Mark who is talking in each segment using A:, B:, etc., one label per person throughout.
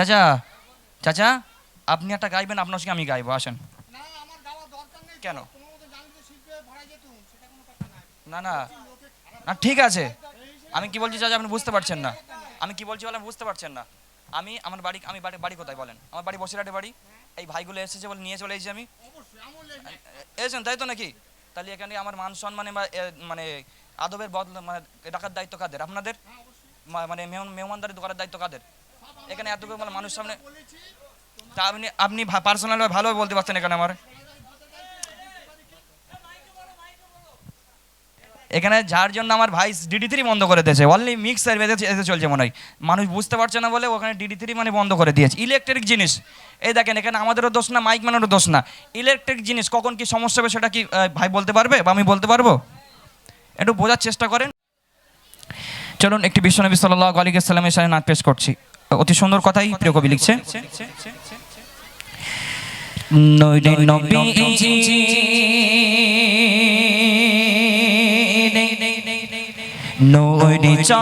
A: চাচা চাচা আপনি একটা গাইবেন আপনার সঙ্গে আমি গাইবো আসেন। কেন? না না না ঠিক আছে। আমি কি বলছি চাচা আপনি বুঝতে পারছেন না। আমি কি বলছি বলেন বুঝতে পারছেন না। আমি আমার বাড়ি আমি বাড়ি বাড়ি কোথায় বলেন? আমার বাড়ি বসিরহাটে বাড়ি। এই ভাইগুলো এসেছে বলে নিয়ে চলে এসেছি আমি। এসেছেন তাই তো নাকি? তাহলে এখানে আমার মান সম্মানে মানে আদবের বদল মানে রাখার দায়িত্ব কাদের? আপনাদের? মানে মেহমান- মেহমানদারি দোকানের দায়িত্ব কাদের? এখানে এতগুলো মানে মানুষ সামনে তা আপনি আপনি পার্সোনাল ভালোভাবে বলতে পারছেন এখানে আমার। এখানে যার জন্য আমার ভাই ডিডি থ্রি বন্ধ করে দিয়েছে। অনলি মিক্সার বেঁধে এসে চলছে মনে হয়। মানুষ বুঝতে পারছে না বলে ওখানে ডিডি থ্রি মানে বন্ধ করে দিয়েছে। ইলেকট্রিক জিনিস। এই দেখেন, এখানে আমাদেরও দোষ না মাইক ম্যানেরও দোষ না। ইলেকট্রিক জিনিস, কখন কি সমস্যা হবে সেটা কি ভাই বলতে পারবে বা আমি বলতে পারব? একটু বোঝার চেষ্টা করেন। চলুন, একটি বিশ্বনবী সাল্লাহ আলী সাল্লামের সাথে নাচ পেশ করছি। অতি সুন্দর কথাই প্রিয় কবি লিখছে। নবীজি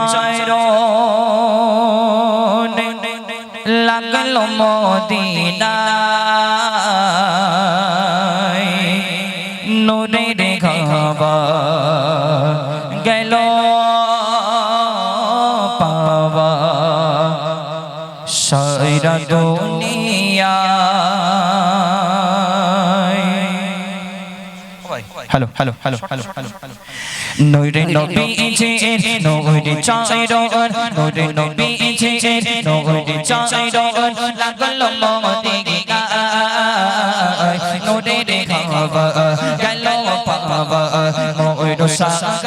A: লাগল মদিনা সাইরা দুনিয়া hello hello hello hello hello hello নইরে নবী যে নইরে চাইরো নইরে নবী যে নইরে চাইরো লাগল মদিনা নইরে রে খাবা গেল পাবা মইরো সাকাইরা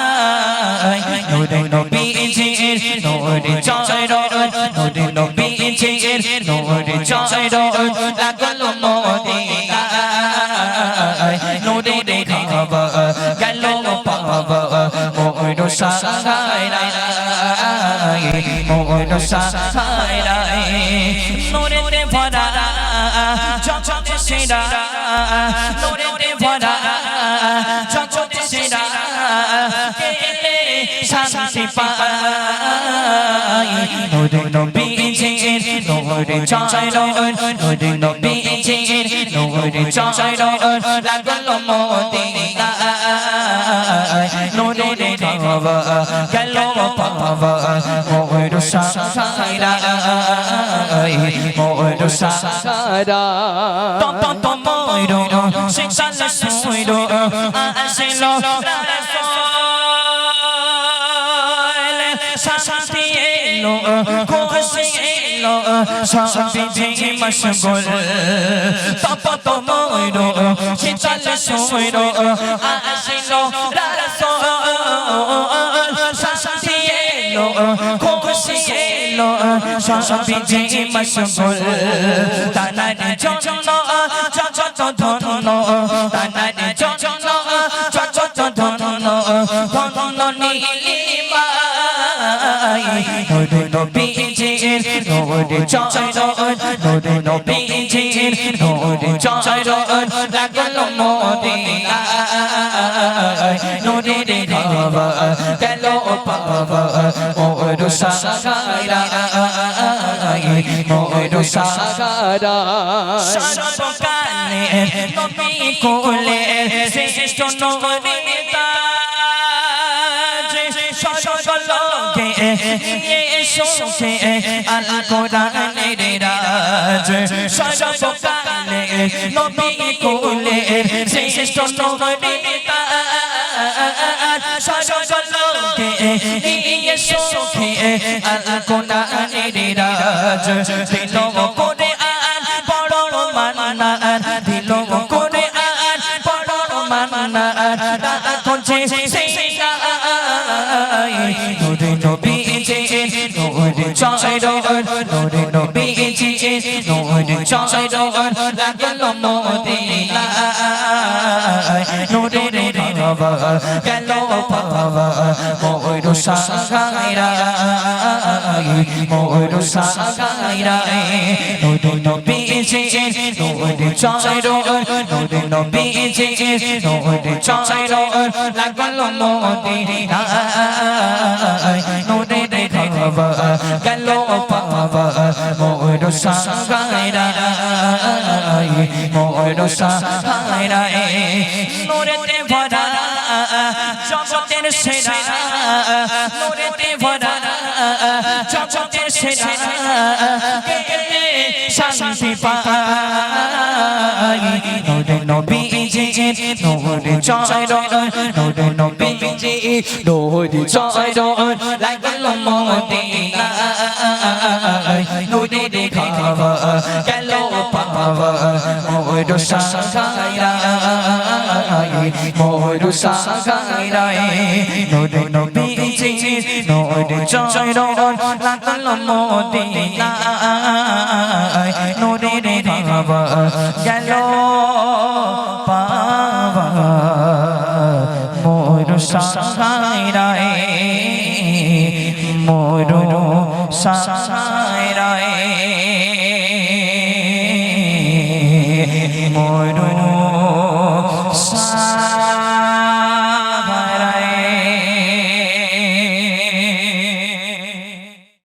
A: নোরে নবীজির নোরে চয়র নোরে নবীজির নোরে চয়র লাগল মদিনা নোরে রে খাবা গেল পাবা মোর সাহায়রা মোর সাহায়রা নোরে ভরা জগতে সেরা নোরে ভরা জগতে পায় নোরে নবীজির নোরে চাইর নোরে নবীজির নোরে চাইর লাগল মদিনা নোরে রে খাবা গেল সাহারা শান্তি যে মশগুল তপ ময়ূর শিক্ষাল সুইর আসিল রাসূল শান্তি এলো, খুশি এলো মশগুল তানার জন্য জগত ধন্য তানার জন্য জগত ধন্য ধন্য নীলিমা নূরে নবীজির নূরে চয়র নূরে নবীজির নূরে চয়র লাগল মদিনা। নূরে রে বাবা গেল পাবা মোর সাগারা। মোর সাগারা। সর্বকালে নবী কোলে শ্রেষ্ঠ নবীতা এসোকে আল কোরআনের রাজ সর্বকালে নবী কোলে শ্রেষ্ঠ নবী সকলকে আল কোরআনের রাজ দিল করে নূরে চয়রন নূরে নবীজি নূরে চয়রন লাগল মদিনা নূরে বাবা গেল বাবা ময়ূর সাগাইরা ময়ূর সাগাইরা নূরে নবীজি নূরে চয়রন নূরে নবীজি নূরে চয়রন লাগল মদিনা সাগাইরা ময়ূর সাগাইরা সেরা নূরেতে ভরা জগতের সেরা শান্তি পাই নূরে নবীজি নূরে চয়রন নূরে নবীজি নূরে চয়রন লাগল মদিনা নূরে দেখাবা গেল পাবা ময়ূর সাগাইরা ময়ূর সাগাইরা নূরে নবীজি নূরে চয়রন লাগল মদিনা নূরে বাবা গেল পাবা। মোর সাগাইরা